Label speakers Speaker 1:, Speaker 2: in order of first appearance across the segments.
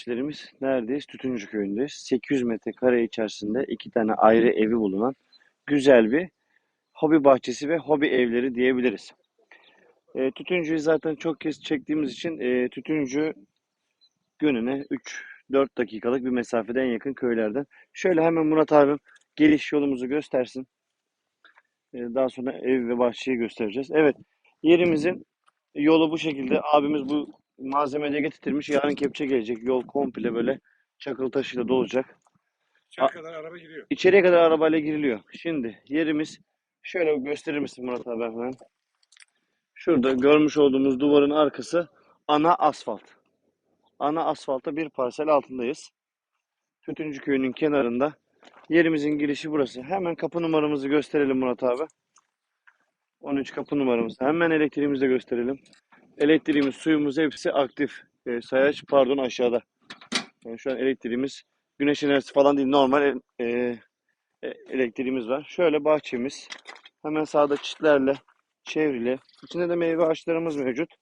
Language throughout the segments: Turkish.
Speaker 1: Takipçilerimiz neredeyiz? Tütüncü köyündeyiz. 800 metrekare içerisinde iki tane ayrı evi bulunan güzel bir hobi bahçesi ve hobi evleri diyebiliriz. E, tütüncüyü zaten çok kez çektiğimiz için e, tütüncü gününe 3-4 dakikalık bir mesafede en yakın köylerden. Şöyle hemen Murat abim geliş yolumuzu göstersin. E, daha sonra ev ve bahçeyi göstereceğiz. Evet yerimizin yolu bu şekilde. Abimiz bu malzemeleri getirmiş. Yarın kepçe gelecek. Yol komple böyle çakıl taşıyla dolacak.
Speaker 2: İçeri kadar araba giriyor.
Speaker 1: İçeriye kadar arabayla giriliyor. Şimdi yerimiz şöyle gösterir misin Murat abi hemen? Şurada görmüş olduğumuz duvarın arkası ana asfalt. Ana asfalta bir parsel altındayız. Tütüncü köyünün kenarında. Yerimizin girişi burası. Hemen kapı numaramızı gösterelim Murat abi. 13 kapı numaramız. Hemen elektriğimizi de gösterelim. Elektriğimiz, suyumuz hepsi aktif. E, sayaç pardon aşağıda. Yani şu an elektriğimiz güneş enerjisi falan değil. Normal e, e, elektriğimiz var. Şöyle bahçemiz. Hemen sağda çitlerle çevrili. İçinde de meyve ağaçlarımız mevcut.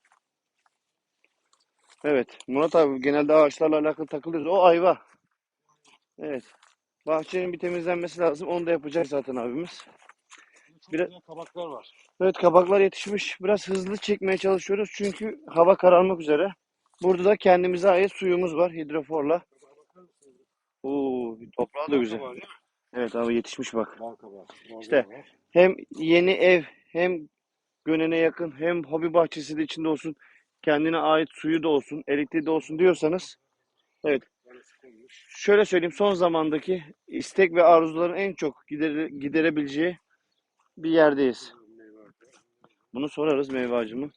Speaker 1: Evet. Murat abi genelde ağaçlarla alakalı takılıyoruz. O ayva. Evet. Bahçenin bir temizlenmesi lazım. Onu da yapacak zaten abimiz. Biraz-
Speaker 2: kabaklar var.
Speaker 1: Evet kabaklar yetişmiş. Biraz hızlı çekmeye çalışıyoruz. Çünkü hava kararmak üzere. Burada da kendimize ait suyumuz var hidroforla. Oo, toprağı da güzel.
Speaker 2: kabağı?
Speaker 1: Evet abi yetişmiş bak.
Speaker 2: Bal kabağı. Bal
Speaker 1: İşte.
Speaker 2: kabağı var.
Speaker 1: Hem yeni ev hem Gönen'e yakın hem hobi bahçesi de içinde olsun. Kendine ait suyu da olsun, elektriği de olsun diyorsanız
Speaker 2: konmuş.
Speaker 1: şöyle söyleyeyim son zamandaki istek ve arzuların en çok gidere, giderebileceği bir yerdeyiz. Bunu sorarız meyve ağacı mı?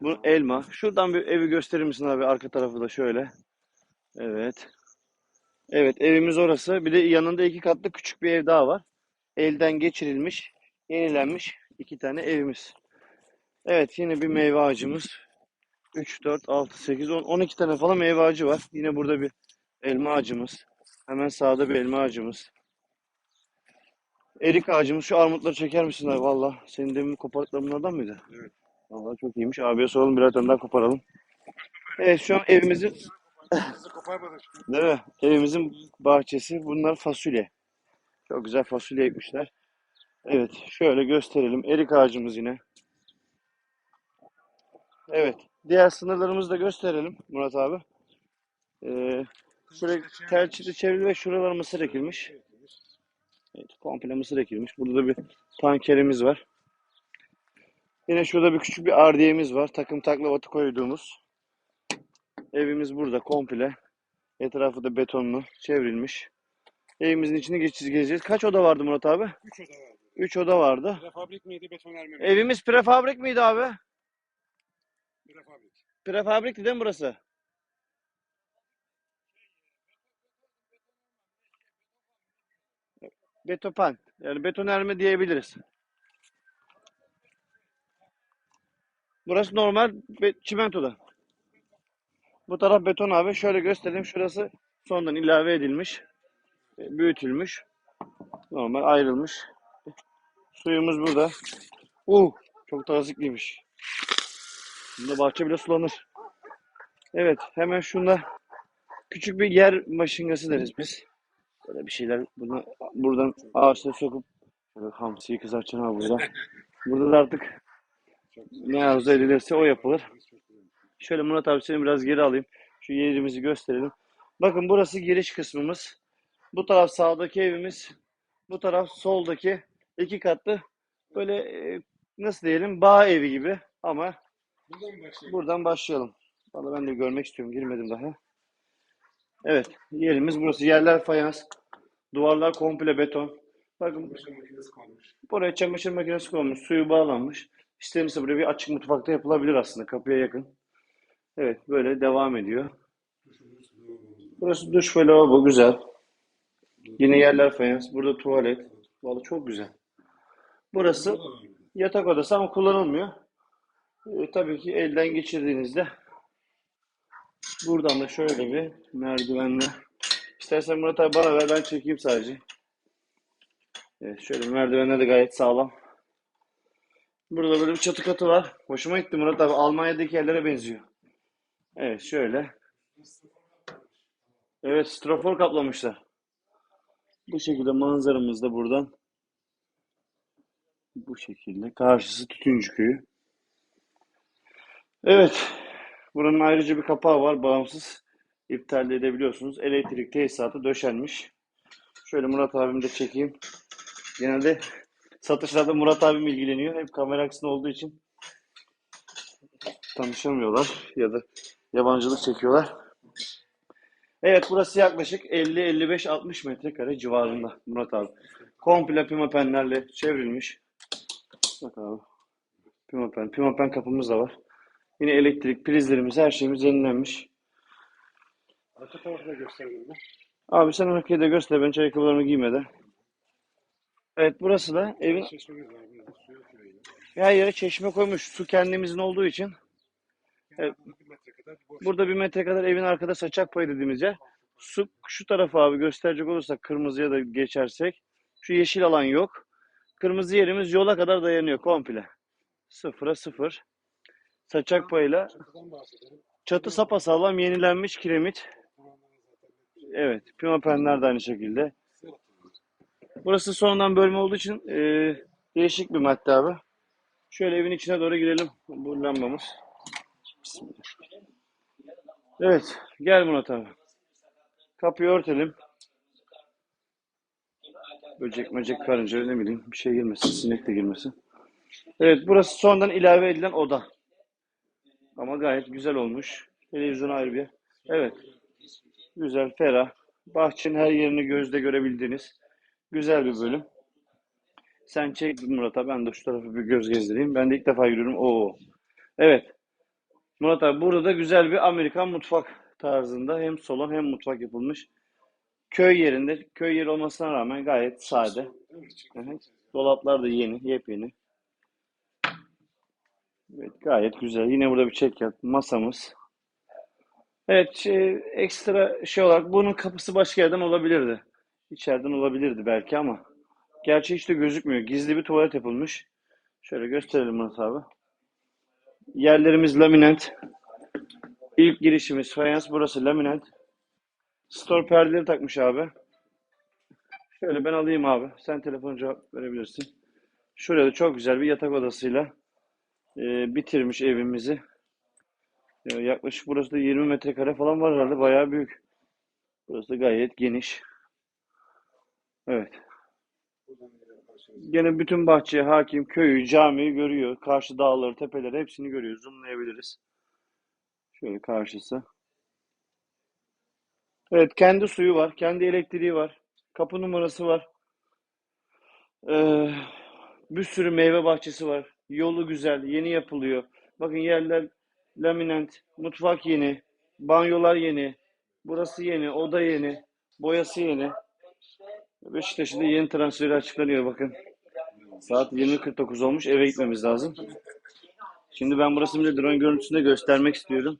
Speaker 1: Bu elma. Şuradan bir evi gösterir misin abi? Arka tarafı da şöyle. Evet. Evet evimiz orası. Bir de yanında iki katlı küçük bir ev daha var. Elden geçirilmiş, yenilenmiş iki tane evimiz. Evet yine bir meyve ağacımız. 3, 4, 6, 8, 10, 12 tane falan meyve ağacı var. Yine burada bir elma ağacımız. Hemen sağda bir elma ağacımız. Erik ağacımız. Şu armutları çeker misin abi? Valla senin demin kopardıkların bunlardan mıydı?
Speaker 2: Evet.
Speaker 1: Vallahi çok iyiymiş. Abiye soralım birer tane daha koparalım. Evet şu an evimizin değil mi? Evimizin bahçesi. Bunlar fasulye. Çok güzel fasulye ekmişler. Evet şöyle gösterelim. Erik ağacımız yine. Evet. Diğer sınırlarımızı da gösterelim Murat abi. Ee, şuraya telçili çevrili ve şuralara mısır ekilmiş. Evet, komple mısır ekilmiş. Burada da bir tankerimiz var. Yine şurada bir küçük bir ardiyemiz var. Takım taklavatı koyduğumuz. Evimiz burada komple. Etrafı da betonlu, çevrilmiş. Evimizin içini geçeceğiz, gezeceğiz. Kaç oda vardı Murat abi?
Speaker 2: 3 oda vardı.
Speaker 1: 3 oda vardı.
Speaker 2: Prefabrik miydi, betoner mi?
Speaker 1: Evimiz prefabrik miydi abi?
Speaker 2: Prefabrik.
Speaker 1: Prefabrikti değil mi burası? Betopan. Yani betonerme diyebiliriz. Burası normal çimentoda. Bu taraf beton abi. Şöyle göstereyim. Şurası sonradan ilave edilmiş. e, Büyütülmüş. Normal ayrılmış. Suyumuz burada. Uh, çok tazikliymiş. Bunda bahçe bile sulanır. Evet, hemen şunda küçük bir yer maşingası deriz biz. Böyle bir şeyler bunu buradan ağaçları sokup böyle hamsiyi kızartacaksın abi burada. Burada da artık ne arzu edilirse o yapılır. Şöyle Murat abi seni biraz geri alayım. Şu yerimizi gösterelim. Bakın burası giriş kısmımız. Bu taraf sağdaki evimiz. Bu taraf soldaki iki katlı böyle e, nasıl diyelim bağ evi gibi ama
Speaker 2: Buradan başlayalım?
Speaker 1: Buradan başlayalım. Vallahi ben de görmek istiyorum. Girmedim daha. Evet. Yerimiz burası. Yerler fayans. Duvarlar komple beton. Bakın buraya çamaşır makinesi konmuş. Suyu bağlanmış. İstenirse buraya bir açık mutfakta yapılabilir aslında. Kapıya yakın. Evet. Böyle devam ediyor. Burası duş ve lavabo. Güzel. Yine yerler fayans. Burada tuvalet. Vallahi çok güzel. Burası yatak odası ama kullanılmıyor. E, tabii ki elden geçirdiğinizde buradan da şöyle bir merdivenle İstersen Murat abi bana ver ben çekeyim sadece. Evet, şöyle merdivenler de gayet sağlam. Burada böyle bir çatı katı var. Hoşuma gitti Murat abi. Almanya'daki yerlere benziyor. Evet şöyle. Evet, strafor kaplamışlar. Bu şekilde manzaramız da buradan. Bu şekilde. Karşısı Tütüncü Köyü. Evet. Buranın ayrıca bir kapağı var. Bağımsız iptal de edebiliyorsunuz. Elektrik tesisatı döşenmiş. Şöyle Murat abimi de çekeyim. Genelde satışlarda Murat abim ilgileniyor. Hep kamera arkasında olduğu için tanışamıyorlar ya da yabancılık çekiyorlar. Evet burası yaklaşık 50-55-60 metrekare civarında Murat abi. Komple pimapenlerle çevrilmiş. Bak abi. Pimapen. Pimapen kapımız da var. Yine elektrik prizlerimiz her şeyimiz yenilenmiş.
Speaker 2: Arka tarafı da gösterelim mi?
Speaker 1: Abi sen arkayı da göster ben hiç ayakkabılarımı giymeden. Evet burası da evin
Speaker 2: Çeşmemiz var burada.
Speaker 1: Her yere çeşme koymuş. Su kendimizin olduğu için. Evet.
Speaker 2: Burada bir metre kadar bir boş.
Speaker 1: Burada bir metre kadar evin arkada saçak payı dediğimiz yer. Su şu tarafa abi gösterecek olursak kırmızıya da geçersek. Şu yeşil alan yok. Kırmızı yerimiz yola kadar dayanıyor komple. Sıfıra sıfır. Saçak
Speaker 2: bahsedelim.
Speaker 1: çatı sapasağlam yenilenmiş kiremit. Evet. Pimapenler de aynı şekilde. Burası sonradan bölme olduğu için e, değişik bir madde abi. Şöyle evin içine doğru girelim. Bu lambamız. Bismillah. Evet. Gel Murat abi. Kapıyı örtelim. Böcek möcek karınca ne bileyim bir şey girmesin. Sinek de girmesin. Evet burası sonradan ilave edilen oda. Ama gayet güzel olmuş. Televizyon ayrı bir. Evet. Güzel, ferah. Bahçenin her yerini gözde görebildiğiniz güzel bir bölüm. Sen çek Murat abi. Ben de şu tarafı bir göz gezdireyim. Ben de ilk defa yürüyorum. Oo. Evet. Murat abi burada da güzel bir Amerikan mutfak tarzında hem salon hem mutfak yapılmış. Köy yerinde. Köy yeri olmasına rağmen gayet sade. Dolaplar da yeni, yepyeni. Evet, gayet güzel. Yine burada bir çekyat masamız. Evet, şey, ekstra şey olarak bunun kapısı başka yerden olabilirdi. İçeriden olabilirdi belki ama gerçi hiç de gözükmüyor. Gizli bir tuvalet yapılmış. Şöyle gösterelim Murat abi. Yerlerimiz laminat. İlk girişimiz fayans. Burası laminat. Store perdeleri takmış abi. Şöyle ben alayım abi. Sen telefon cevap verebilirsin. Şurada çok güzel bir yatak odasıyla e, bitirmiş evimizi. Ya yaklaşık burası da 20 metrekare falan var herhalde. Bayağı büyük. Burası da gayet geniş. Evet. Gene bütün bahçeye hakim köyü, camiyi görüyor. Karşı dağları, tepeleri hepsini görüyor. Zoomlayabiliriz. Şöyle karşısı. Evet, kendi suyu var, kendi elektriği var. Kapı numarası var. Ee, bir sürü meyve bahçesi var. Yolu güzel, yeni yapılıyor. Bakın yerler laminant, mutfak yeni, banyolar yeni. Burası yeni, oda yeni, boyası yeni. Beşiktaş'ın da yeni transferi açıklanıyor bakın. Saat 20.49 olmuş. Eve gitmemiz lazım. Şimdi ben burası bile drone görüntüsünde göstermek istiyorum.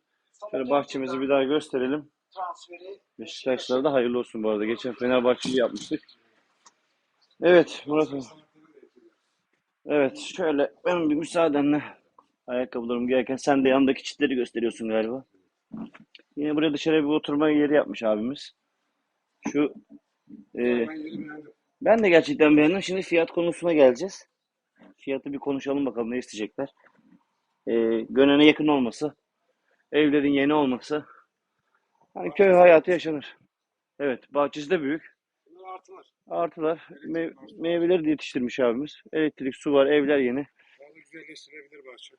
Speaker 1: Şöyle bahçemizi bir daha gösterelim. Beşiktaşlara da hayırlı olsun bu arada. Geçen Fenerbahçe'yi yapmıştık. Evet Murat abi. Evet şöyle ben bir müsaadenle ayakkabılarımı giyerken sen de yandaki çitleri gösteriyorsun galiba. Yine buraya dışarı bir oturma yeri yapmış abimiz. Şu e,
Speaker 2: Ben
Speaker 1: de gerçekten beğendim. Şimdi fiyat konusuna geleceğiz. Fiyatı bir konuşalım bakalım ne isteyecekler. Ee, Gönen'e yakın olması, evlerin yeni olması. Hani köy hayatı yaşanır. Evet, bahçesi de büyük.
Speaker 2: Artılar.
Speaker 1: Artılar, me- meyveleri de yetiştirmiş abimiz. Elektrik, su var, evler yeni.
Speaker 2: Da güzelleştirebilir bahçe.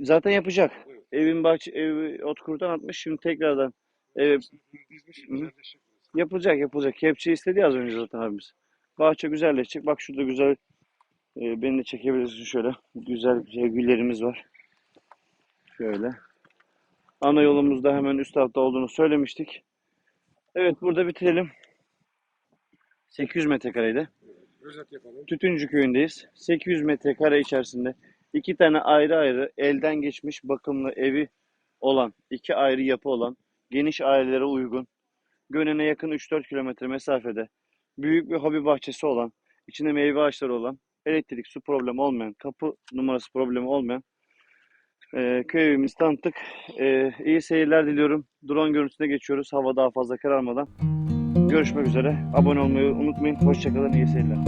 Speaker 1: Zaten yapacak.
Speaker 2: Evet.
Speaker 1: Evin bahçe, evi ot kurtan atmış. Şimdi tekrardan
Speaker 2: güzelleşecek.
Speaker 1: Yapılacak yapılacak. Kepçe istedi az önce zaten abimiz. Bahçe güzelleşecek. Bak şurada güzel e, beni de çekebilirsin şöyle. Güzel güllerimiz var. Şöyle. Ana yolumuzda hemen üst tarafta olduğunu söylemiştik. Evet burada bitirelim. 800 metrekareydi.
Speaker 2: Özet yapalım.
Speaker 1: Tütüncü köyündeyiz. 800 metrekare içerisinde iki tane ayrı ayrı elden geçmiş bakımlı evi olan, iki ayrı yapı olan, geniş ailelere uygun, Gönen'e yakın 3-4 kilometre mesafede, büyük bir hobi bahçesi olan, içinde meyve ağaçları olan, elektrik, su problemi olmayan, kapı numarası problemi olmayan Ee, köy evimizi tanıttık. Ee, iyi seyirler diliyorum. Drone görüntüsüne geçiyoruz. Hava daha fazla kararmadan. Görüşmek üzere. Abone olmayı unutmayın. Hoşçakalın. İyi seyirler.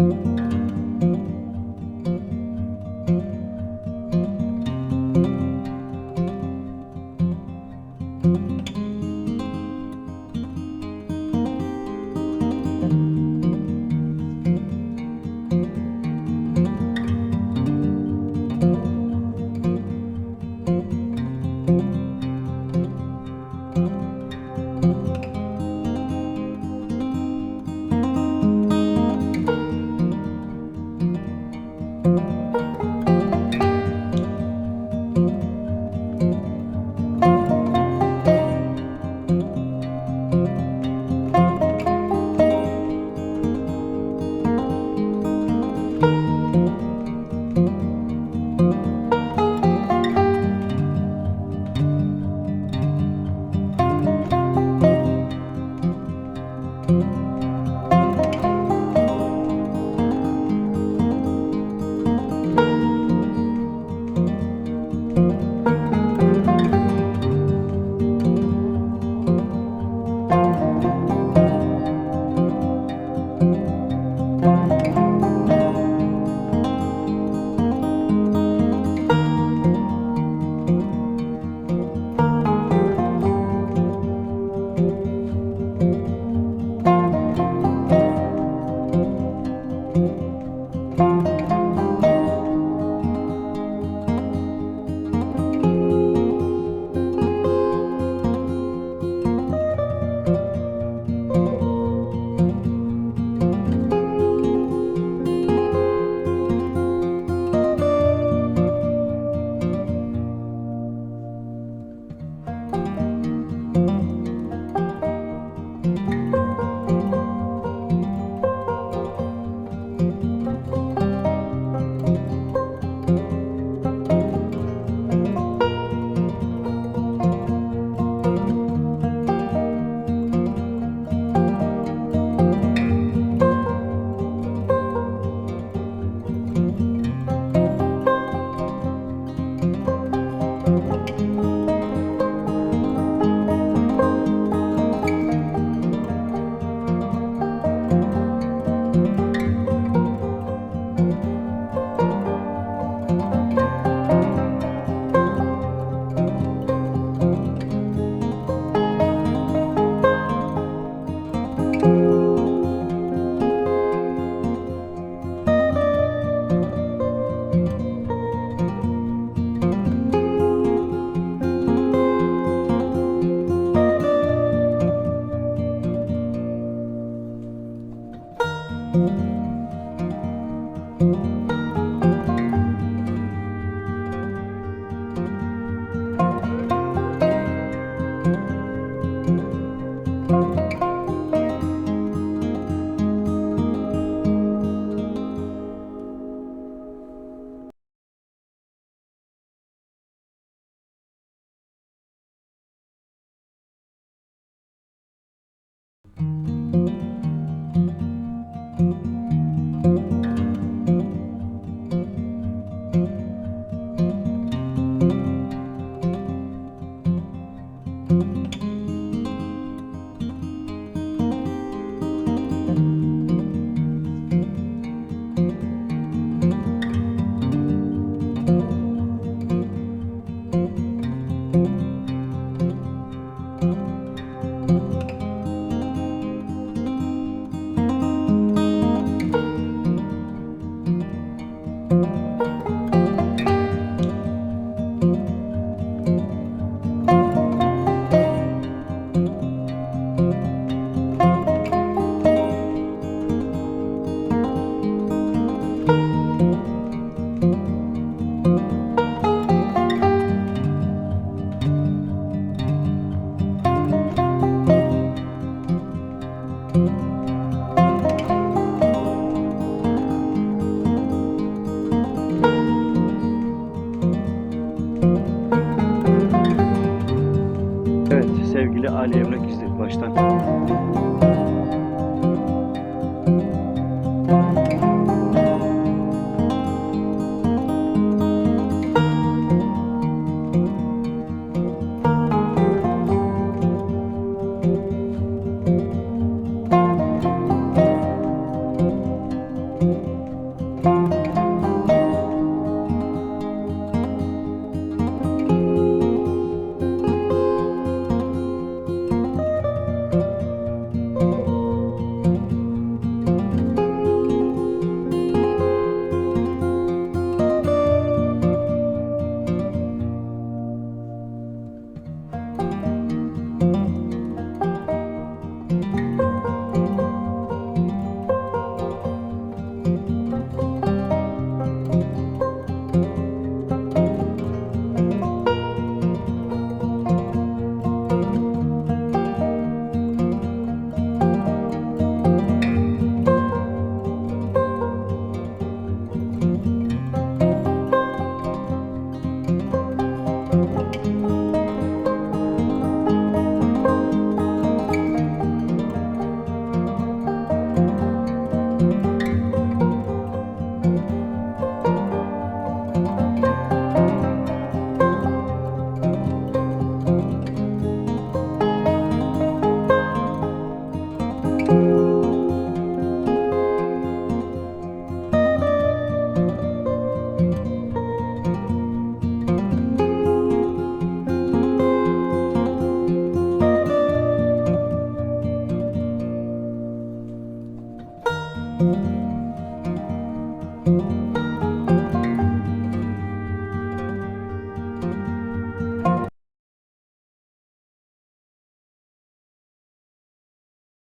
Speaker 1: Evet